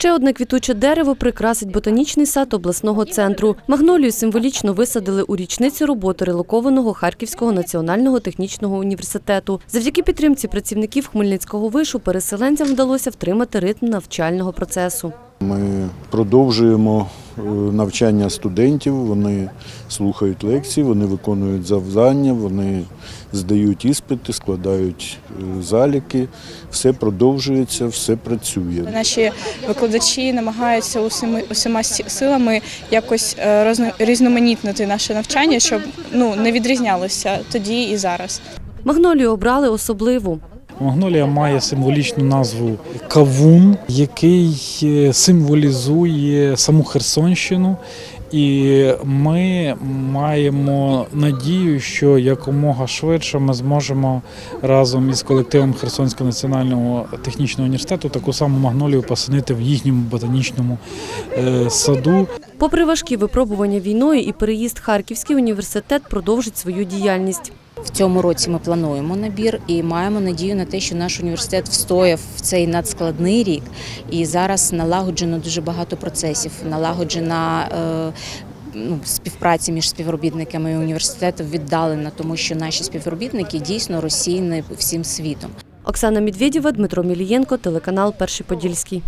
Ще одне квітуче дерево прикрасить ботанічний сад обласного центру. Магнолію символічно висадили у річницю роботи релокованого Харківського національного технічного університету. Завдяки підтримці працівників Хмельницького вишу переселенцям вдалося втримати ритм навчального процесу. Ми продовжуємо навчання студентів, вони слухають лекції, вони виконують завдання, вони здають іспити, складають е, заліки. Все продовжується, все працює. Наші викладачі намагаються усіми усіма силами якось е, розно- різноманітнити наше навчання, щоб ну не відрізнялося тоді і зараз. Магнолію обрали особливу. Магнолія має символічну назву Кавун, який е, символізує саму Херсонщину. І ми маємо надію, що якомога швидше ми зможемо разом із колективом Херсонського національного технічного університету таку саму магнолію посадити в їхньому ботанічному е, саду. Попри важкі випробування війною і переїзд Харківський університет продовжить свою діяльність. В цьому році ми плануємо набір і маємо надію на те, що наш університет встояв в цей надскладний рік. І зараз налагоджено дуже багато процесів. Налагоджена е, ну, співпраця між співробітниками університету віддалена, тому що наші співробітники дійсно розсіяні всім світом. Оксана Медведєва, Дмитро Мілієнко, телеканал Перший Подільський.